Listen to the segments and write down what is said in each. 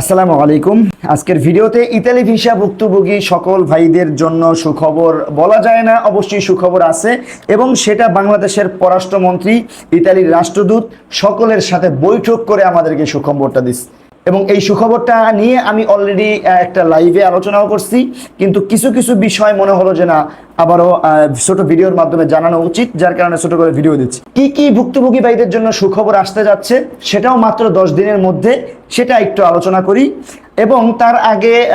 আসসালামু আলাইকুম। আজকের ভিডিওতে ইতালি ভিসা ভুক্তভোগী সকল ভাইদের জন্য সুখবর বলা যায় না, অবশ্যই সুখবর আছে এবং সেটা বাংলাদেশের পররাষ্ট্রমন্ত্রী, ইতালির রাষ্ট্রদূত সকলের সাথে বৈঠক করে আমাদেরকে সুখবরটা দিচ্ছে এবং এই সুখবরটা নিয়ে আমি অলরেডি একটা লাইভে আলোচনাও করছি। কিন্তু কিছু কিছু বিষয় মনে হলো যে না, আবারও ছোট ভিডিওর মাধ্যমে জানানো উচিত, যার কারণে ছোট করে ভিডিও দিচ্ছি। কি কি ভুক্তভোগী ভাইদের জন্য সুখবর আসতে যাচ্ছে, সেটাও মাত্র দশ দিনের মধ্যে, সেটা একটু আলোচনা করি। এবং তার আগে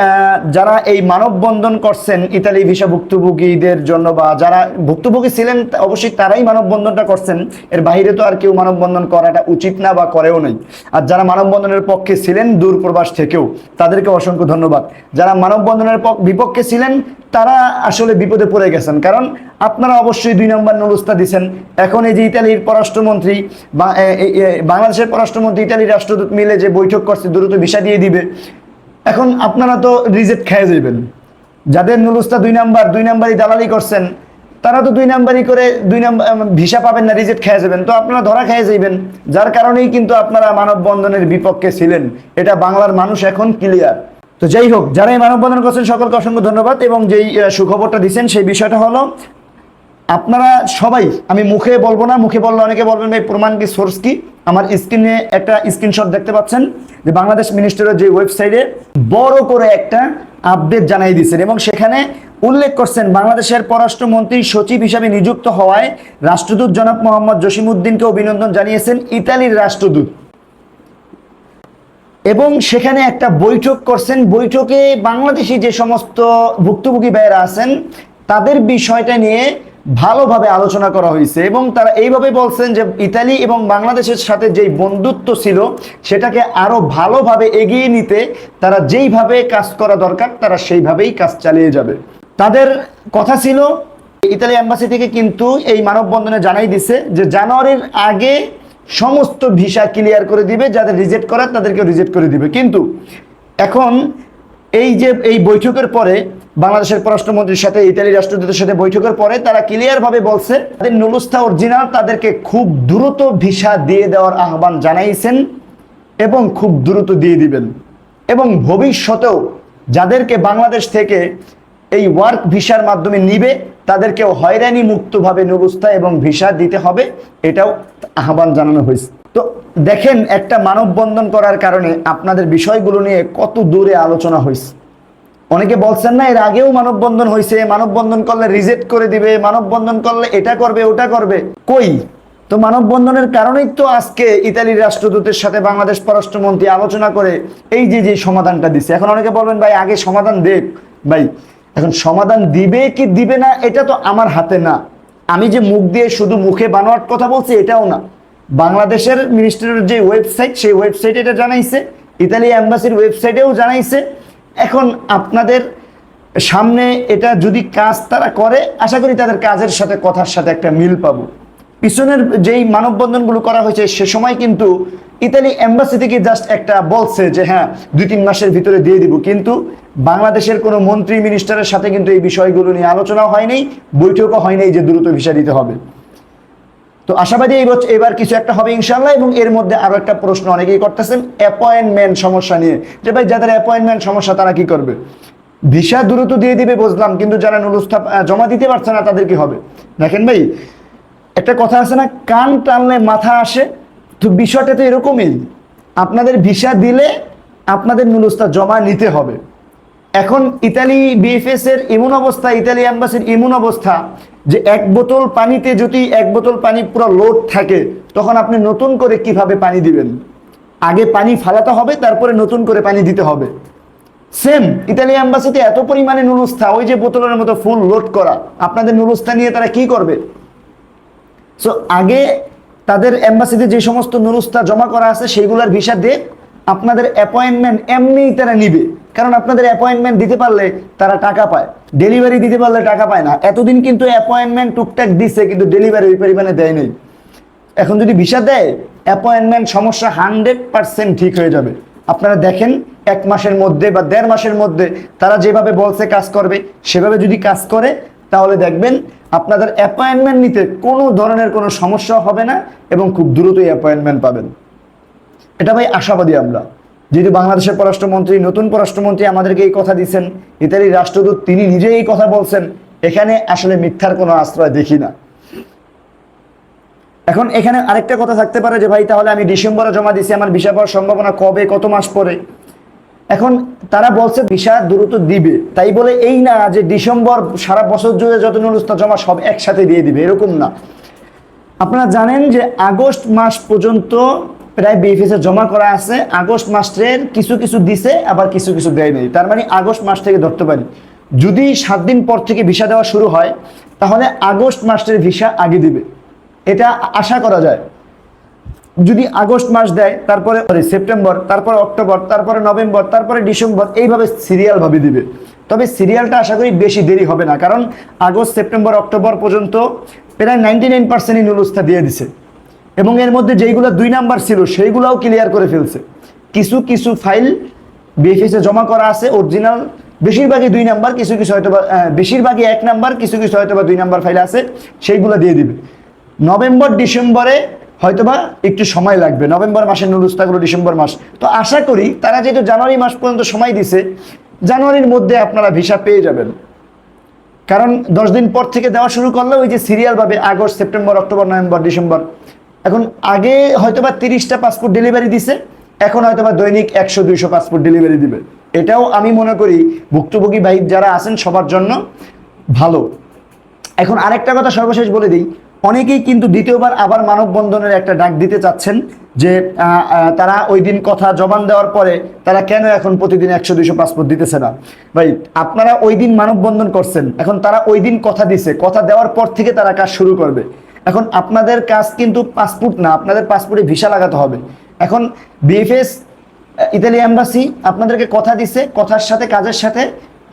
যারা এই মানববন্ধন করছেন ইতালি ভিসা ভুক্তভোগীদের জন্য বা যারা ভুক্তভোগী ছিলেন, অবশ্যই তারাই মানববন্ধনটা করছেন। এর বাইরে তো আর কেউ মানববন্ধন করাটা উচিত না বা করেও নাই। আর যারা মানববন্ধনের পক্ষে ছিলেন দূর প্রবাস থেকেও, তাদেরকে অসংখ্য ধন্যবাদ। যারা মানববন্ধনের পক- বিপক্ষে ছিলেন, তারা আসলে বিপদে পড়ে গেছেন। কারণ আপনারা অবশ্যই দুই নম্বর নুরুস্তা দিচ্ছেন এখন এই যে ইতালির পররাষ্ট্রমন্ত্রী বা বাংলাদেশের পররাষ্ট্রমন্ত্রী, ইতালির রাষ্ট্রদূত মিলে যে বৈঠক করছে, দ্রুত ভিসা দিয়ে দিবে। এখন আপনারা তো রিজেক্ট খেয়ে যাবেন যাদের নুরুস্তা দুই নাম্বার, দুই নাম্বারই দালালি করছেন, তারা তো দুই নাম্বারই করে দুই নাম্বার ভিসা পাবেন না, রিজেক্ট খেয়ে যাবেন। তো আপনারা ধরা খেয়ে যাইবেন। যার কারণেই কিন্তু আপনারা মানববন্ধনের বিপক্ষে ছিলেন। এটা বাংলার মানুষ এখন ক্লিয়ার তো যাই হোক, যারা এই মানববন্ধন করছেন, সকলকে অসংখ্য ধন্যবাদ এবং যেই সুখবরটা দিচ্ছেন, সেই বিষয়টা হলো আপনারা সবাই, আমি মুখে বলব না, মুখে বললে অনেকে বলবেন, ভাই, প্রমাণ কি সোর্স কি? আমার স্ক্রিনে একটা স্ক্রিনশট দেখতে পাচ্ছেন, যে বাংলাদেশ মিনিস্টারের যে ওয়েবসাইটে বড় করে একটা আপডেট জানাই দিয়েছেন এবং সেখানে উল্লেখ করছেন, বাংলাদেশের পররাষ্ট্রমন্ত্রী সচিব হিসাবে নিযুক্ত হওয়ায় রাষ্ট্রদূত জনাব মোহাম্মদ জসিমউদ্দিনকে অভিনন্দন জানিয়েছেন ইতালির রাষ্ট্রদূত। এবং সেখানে একটা বৈঠক করছেন, বৈঠকে বাংলাদেশি যে সমস্ত ভুক্তভোগী ভাইয়েরা আছেন, তাদের বিষয়টা নিয়ে ভালোভাবে আলোচনা করা হয়েছে এবং তারা এইভাবে বলছেন যে ইতালি এবং বাংলাদেশের সাথে যেই বন্ধুত্ব ছিল, সেটাকে আরও ভালোভাবে এগিয়ে নিতে তারা যেইভাবে কাজ করা দরকার, তারা সেইভাবেই কাজ চালিয়ে যাবে। তাদের কথা ছিল, ইতালি অ্যাম্বাসি থেকে কিন্তু এই মানববন্ধনে জানাই দিছে যে জানুয়ারির আগে সমস্ত ভিসা ক্লিয়ার করে দিবে, যাদের রিজেক্ট করার তাদেরকে রিজেক্ট করে দিবে। কিন্তু এখন এই যে, এই বৈঠকের পরে বাংলাদেশের পররাষ্ট্রমন্ত্রীর সাথে ইতালি রাষ্ট্রদূতের সাথে বৈঠকের পরে তারা ক্লিয়ার ভাবে বলছে, তাদের নুলুস্তা অরিজিনাল তাদেরকে খুব দ্রুত ভিসা দিয়ে দেওয়ার আহ্বান জানাইছেন এবং খুব দ্রুত দিয়ে দিবেন। এবং ভবিষ্যতেও যাদেরকে বাংলাদেশ থেকে এই ওয়ার্ক ভিসার মাধ্যমে নিবে, তাদেরকেও হয়রানি মুক্তভাবে নুরুস্তা এবং ভিসা দিতে হবে, এটাও আহ্বান জানানো হয়েছে। তো দেখেন, একটা মানববন্ধন করার কারণে আপনাদের বিষয়গুলো নিয়ে কত দূরে আলোচনা হয়েছে। অনেকে বলছেন না, এর আগেও মানববন্ধন হয়েছে মানববন্ধন করলে রিজেক্ট করে দিবে, মানববন্ধন করলে এটা করবে, ওটা করবে। কই? তো মানববন্ধনের কারণেই তো আজকে ইতালির রাষ্ট্রদূতের সাথে বাংলাদেশ পররাষ্ট্রমন্ত্রী আলোচনা করে এই যে যে সমাধানটা দিচ্ছে এখন অনেকে বলবেন, ভাই, আগে সমাধান দেখ। ভাই, এখন সমাধান দিবে কি দিবে না, এটা তো আমার হাতে না। আমি যে মুখ দিয়ে শুধু মুখে বানোয়ার কথা বলছি, এটাও না। বাংলাদেশের মিনিস্ট্রির যে ওয়েবসাইট সেই ওয়েবসাইটে এটা জানাইছে। ইতালি অ্যাম্বাসির ওয়েবসাইটেও জানাইছে। এখন আপনাদের সামনে এটা যদি কাজ তারা করে, আশা করি তাদের কাজের সাথে, কথার সাথে একটা মিল পাবো। পিছনের যেই মানববন্ধনগুলো করা হয়েছে, সে সময় কিন্তু ইতালি এম্বাসি থেকে জাস্ট একটা বলছে যে হ্যাঁ দুই তিন মাসের ভিতরে দিয়ে দিব। কিন্তু বাংলাদেশের কোনো মন্ত্রী মিনিস্টারের সাথে কিন্তু এই বিষয়গুলো নিয়ে আলোচনাও হয়নি, বৈঠকও হয়নি যে দ্রুত ভিসা দিতে হবে। তো আশাবাদী এই বছর এবার কিছু একটা হবে ইনশাল্লাহ এবং এর মধ্যে আরও একটা প্রশ্ন অনেকেই করতেছেন অ্যাপয়েন্টমেন্ট সমস্যা নিয়ে। যে ভাই, যাদের অ্যাপয়েন্টমেন্ট সমস্যা, তারা কি করবে? ভিসা দ্রুত দিয়ে দিবে, বুঝলাম, কিন্তু যারা নুরুস্থাপ জমা দিতে পারছে না, তাদের কি হবে? দেখেন ভাই, একটা কথা আছে না, কান টানলে মাথা আসে, তো বিষয়টা তো এরকমই। আপনাদের ভিসা দিলে আপনাদের নুরুস্তা জমা নিতে হবে। এখন ইতালি বিএফএস এর এমন অবস্থা, ইতালি অ্যাম্বাসির এমন অবস্থা যে এক বোতল পানিতে যদি এক বোতল পানি পুরো লোড থাকে, তখন আপনি নতুন করে কীভাবে পানি দিবেন? আগে পানি ফালাতে হবে, তারপরে নতুন করে পানি দিতে হবে। সেম ইতালি অ্যাম্বাসিতে এত পরিমাণে নুরুস্তা ওই যে বোতলের মতো ফুল লোড করা, আপনাদের নুরুস্তা নিয়ে তারা কি করবে? সো আগে তাদের এম্বাসিতে যে সমস্ত নুরুস্তা জমা করা আছে সেইগুলোর ভিসা দিয়ে আপনাদের অ্যাপয়েন্টমেন্ট এমনিই তারা নিবে। কারণ আপনাদের অ্যাপয়েন্টমেন্ট দিতে পারলে তারা টাকা পায়। ডেলিভারি দিতে পারলে টাকা পায় না। এতদিন কিন্তু অ্যাপয়েন্টমেন্ট টুকটাক দিছে, কিন্তু ডেলিভারি ওই পরিমাণে দেয় নাই। এখন যদি ভিসা দেয় অ্যাপয়েন্টমেন্ট সমস্যা হান্ড্রেড পার্সেন্ট ঠিক হয়ে যাবে। আপনারা দেখেন, এক মাসের মধ্যে বা দেড় মাসের মধ্যে তারা যেভাবে বলছে কাজ করবে, সেভাবে যদি কাজ করে, তাহলে দেখবেন আপনাদের অ্যাপয়েন্টমেন্ট নিতে কোনো ধরনের কোনো সমস্যা হবে না এবং খুব দ্রুতই অ্যাপয়েন্টমেন্ট পাবেন। এটা ভাই আশাবাদী আমরা। যেহেতু বাংলাদেশের পররাষ্ট্রমন্ত্রী, নতুন পররাষ্ট্রমন্ত্রী আমাদেরকে এই কথা দিচ্ছেন ইতালির রাষ্ট্রদূত, তিনি নিজেই এই কথা বলছেন, এখানে আসলে মিথ্যার কোনো আশ্রয় দেখি না। এখন এখানে আরেকটা কথা থাকতে পারে যে, ভাই, তাহলে আমি ডিসেম্বরে জমা দিছি আমার ভিসা পাওয়ার সম্ভাবনা কবে, কত মাস পরে? এখন তারা বলছে ভিসা দ্রুত দিবে। তাই বলে এই না যে, ডিসেম্বর সারা বছর জুড়ে যত নুরুস্তা জমা সব একসাথে দিয়ে দিবে, এরকম না। আপনারা জানেন যে আগস্ট মাস পর্যন্ত প্রায় বিএফএস জমা করা আছে। আগস্ট মাসের কিছু কিছু দিছে, আবার কিছু কিছু দেয় নেই। তার মানে আগস্ট মাস থেকে ধরতে পারি। যদি সাত দিন পর থেকে ভিসা দেওয়া শুরু হয়, তাহলে আগস্ট মাসের ভিসা আগে দিবে। এটা আশা করা যায়। যদি আগস্ট মাস দেয়, তারপরে সেপ্টেম্বর তারপরে অক্টোবর তারপরে নভেম্বর তারপরে ডিসেম্বর এইভাবে সিরিয়াল ভাবে দিবে। তবে সিরিয়ালটা আশা করি বেশি দেরি হবে না, কারণ আগস্ট সেপ্টেম্বর অক্টোবর পর্যন্ত প্রায় নাইনটি নাইন পার্সেন্ট নুরুস্তা দিয়ে দিছে। এবং এর মধ্যে যেইগুলো দুই নাম্বার ছিল, সেইগুলোও ক্লিয়ার করে ফেলছে। কিছু কিছু ফাইল বিএফএস জমা করা আছে অরিজিনাল বেশিরভাগই দুই নাম্বার, কিছু কিছু হয়তো বা বেশিরভাগই এক নাম্বার, কিছু কিছু হয়তো বা দুই নাম্বার ফাইল আছে, সেইগুলো দিয়ে দিবে। নভেম্বর, ডিসেম্বরে হয়তোবা একটু সময় লাগবে। নভেম্বর মাসের নুরুস্তাগুলো ডিসেম্বর মাস। তো আশা করি তারা যেহেতু জানুয়ারি মাস পর্যন্ত সময় দিছে, জানুয়ারির মধ্যে আপনারা ভিসা পেয়ে যাবেন। কারণ দশ দিন পর থেকে দেওয়া শুরু করলে ওই যে সিরিয়াল ভাবে August, September, October, November, December এখন আগে হয়তোবা তিরিশটা পাসপোর্ট ডেলিভারি দিছে, এখন হয়তোবা দৈনিক একশো, দুইশো পাসপোর্ট ডেলিভারি দিবে। এটাও আমি মনে করি ভুক্তভোগী ভাই যারা আছেন সবার জন্য ভালো। এখন আরেকটা কথা সর্বশেষ বলে দিই, অনেকেই কিন্তু দ্বিতীয়বার আবার মানববন্ধনের একটা ডাক দিতে চাচ্ছেন যে তারা ওই দিন কথা জবান দেওয়ার পরে তারা কেন এখন প্রতিদিন একশো, দুইশো পাসপোর্ট দিতেছে না? ভাই, আপনারা ওই দিন মানববন্ধন করছেন, এখন তারা ওই দিন কথা দিছে, কথা দেওয়ার পর থেকে তারা কাজ শুরু করবে। এখন আপনাদের কাজ কিন্তু পাসপোর্ট না, আপনাদের পাসপোর্টে ভিসা লাগাতে হবে। এখন বিএফএস ইতালি এম্বাসি আপনাদেরকে কথা দিছে, কথার সাথে, কাজের সাথে।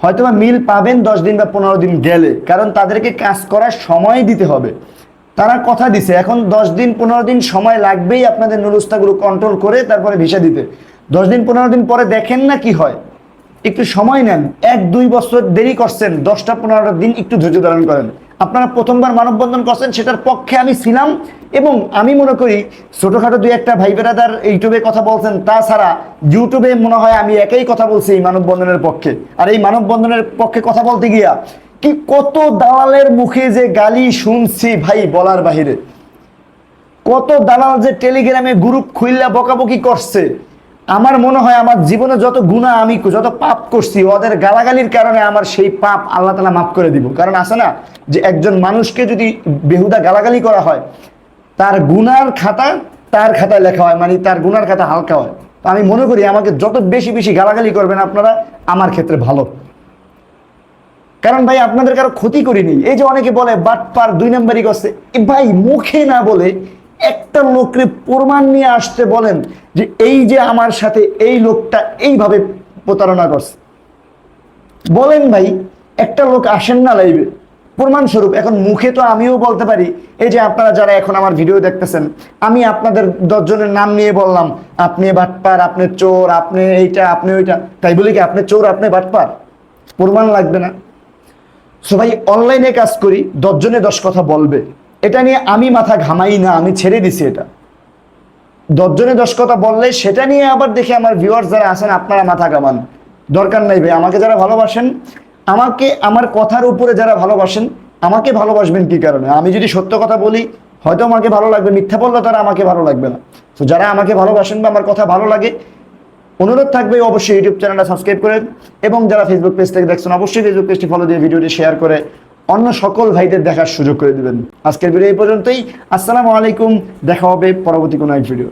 হয়তোবা মিল পাবেন দশ দিন বা পনেরো দিন গেলে, কারণ তাদেরকে কাজ করার সময় দিতে হবে। তারা কথা দিছে, এখন দশ দিন, পনেরো দিন সময় লাগবেই আপনাদের নুরুস্তাগুলো কন্ট্রোল করে তারপরে ভিসা দিতে। দশ দিন, পনেরো দিন পরে দেখেন না কি হয়। একটু সময় নেন, এক, দুই বছর দেরি করছেন, দশটা, পনেরোটা দিন একটু ধৈর্য ধারণ করেন। আপনারা প্রথমবার মানববন্ধন করছেন, সেটার পক্ষে আমি ছিলাম এবং আমি মনে করি ছোটোখাটো দুই একটা ভাই বেড়াদার ইউটিউবে কথা বলছেন, তাছাড়া ইউটিউবে মনে হয় আমি একই কথা বলছি এই মানববন্ধনের পক্ষে। আর এই মানববন্ধনের পক্ষে কথা বলতে গিয়া কি কত দালালের মুখে যে গালি শুনছি ভাই বলার বাহিরে। কত দালাল যে টেলিগ্রামে গ্রুপ খুললা বকাবকি করছে। আমার মনে হয় আমার জীবনে যত গুণা আমি যত পাপ করছি, ওদের গালাগালির কারণে আমার সেই পাপ আল্লাহ তালা মাফ করে দিব। কারণ আছে না যে একজন মানুষকে যদি বেহুদা গালাগালি করা হয়, তার গুনার খাতা তার খাতায় লেখা হয় মানে তার গুনার খাতা হালকা হয়। তো আমি মনে করি আমাকে যত বেশি বেশি গালাগালি করবেন আপনারা, আমার ক্ষেত্রে ভালো। কারণ ভাই, আপনাদের কারও ক্ষতি করিনি। এই যে অনেকে বলে, বাটপার দুই নাম্বারই করছে। ভাই, মুখে না বলে একটা লোককে প্রমাণ নিয়ে আসতে বলেন যে এই যে আমার সাথে এই লোকটা এইভাবে প্রতারণা করছে। বলেন ভাই, একটা লোক আসেন না লাইভে প্রমাণস্বরূপ, এখন মুখে তো আমিও বলতে পারি, এই যে আপনারা যারা এখন আমার ভিডিও দেখতেছেন, আমি আপনাদের দশজনের নাম নিয়ে বললাম, আপনি বাটপার, আপনি চোর, আপনি এইটা, আপনি ওইটা। তাই বলি কি, আপনি চোর, আপনি বাটপার। প্রমাণ লাগবে না। সো ভাই অনলাইনে কাজ করি, দশজনে দশ কথা বলবে। এটা নিয়ে আমি মাথা ঘামাই না, আমি ছেড়ে দিছি এটা। দশজনে দশ কথা বললে সেটা নিয়ে আবার দেখে আমার ভিউয়ার্স যারা আছেন, আপনারা মাথা ঘামান। দরকার নাই ভাই, আমাকে যারা ভালোবাসেন, আমাকে, আমার কথার উপরে যারা ভালোবাসেন, আমাকে ভালোবাসবেন কি কারণে? আমি যদি সত্য কথা বলি, হয়তো আমাকে ভালো লাগবে, মিথ্যা বললে তারা আমাকে ভালো লাগবে না। তো যারা আমাকে ভালোবাসেন বা আমার কথা ভালো লাগে, অনুরোধ থাকবে অবশ্যই ইউটিউব চ্যানেলটা সাবস্ক্রাইব করে এবং যারা ফেসবুক পেজ থেকে দেখছেন, অবশ্যই ফেসবুক পেজটি ফলো দিয়ে ভিডিওটি শেয়ার করে অন্য সকল ভাইদের দেখার সুযোগ করে দিবেন। আজকের ভিডিও এই পর্যন্তই। আসসালামু আলাইকুম। দেখা হবে পরবর্তী কোনো এক ভিডিও